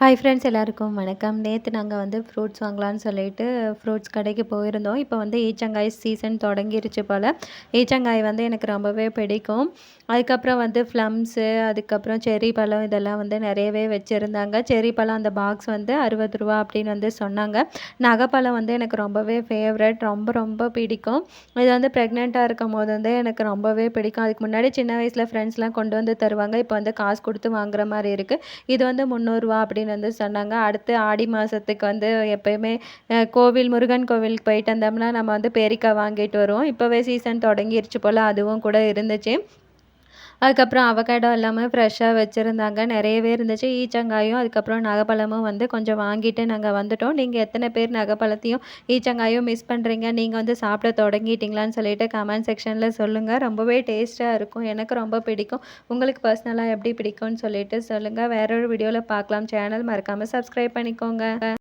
Hi friends எல்லாருக்கும் வணக்கம். நேற்று நாங்கள் வந்து ஃப்ரூட்ஸ் வாங்கலான்னு சொல்லிட்டு ஃப்ரூட்ஸ் கடைக்கு போயிருந்தோம். இப்போ வந்து ஈச்சங்காய் சீசன் தொடங்கிருச்சு போல். ஈச்சங்காய் வந்து எனக்கு ரொம்பவே பிடிக்கும். அதுக்கப்புறம் வந்து ஃப்ளம்ஸு அதுக்கப்புறம் செரி பழம் இதெல்லாம் வந்து நிறையவே வச்சுருந்தாங்க. செரி பழம் அந்த பாக்ஸ் வந்து அறுபது ரூபா அப்படின்னு வந்து சொன்னாங்க. நகைப்பழம் வந்து எனக்கு ரொம்பவே ஃபேவரட் ரொம்ப ரொம்ப பிடிக்கும். இது வந்து ப்ரெக்னெண்ட்டாக இருக்கும் போது வந்து எனக்கு ரொம்பவே பிடிக்கும். அதுக்கு முன்னாடி சின்ன வயசில் ஃப்ரெண்ட்ஸ்லாம் கொண்டு வந்து தருவாங்க. இப்போ வந்து காசு கொடுத்து வாங்குற மாதிரி இருக்குது இது வந்து முந்நூறுரூவா அப்படின்னு அப்படின்னு வந்து சொன்னாங்க. அடுத்து ஆடி மாதத்துக்கு வந்து எப்போயுமே கோவில் முருகன் கோவிலுக்கு போயிட்டு வந்தோம்னா நம்ம வந்து பேரிக்காய் வாங்கிட்டு வருவோம். இப்போவே சீசன் தொடங்கிருச்சு போல் அதுவும் கூட இருந்துச்சு. அதுக்கப்புறம் அவகேடோ எல்லாமே ஃப்ரெஷ்ஷாக வச்சுருந்தாங்க. நிறையவே இருந்துச்சு. ஈச்சங்காயும் அதுக்கப்புறம் நகைப்பழமும் வந்து கொஞ்சம் வாங்கிட்டு நாங்கள் வந்துட்டோம். நீங்கள் எத்தனை பேர் நகைப்பழத்தையும் ஈச்சங்காயும் மிஸ் பண்ணுறீங்க நீங்கள் வந்து சாப்பிட தொடங்கிட்டீங்களான்னு சொல்லிட்டு கமெண்ட் செக்ஷனில் சொல்லுங்கள் ரொம்பவே டேஸ்ட்டாக இருக்கும். எனக்கு ரொம்ப பிடிக்கும். உங்களுக்கு பர்சனலாக எப்படி பிடிக்கும்னு சொல்லிட்டு சொல்லுங்கள் வேற ஒரு வீடியோவில் பார்க்கலாம். சேனல் மறக்காமல் சப்ஸ்கிரைப் பண்ணிக்கோங்க.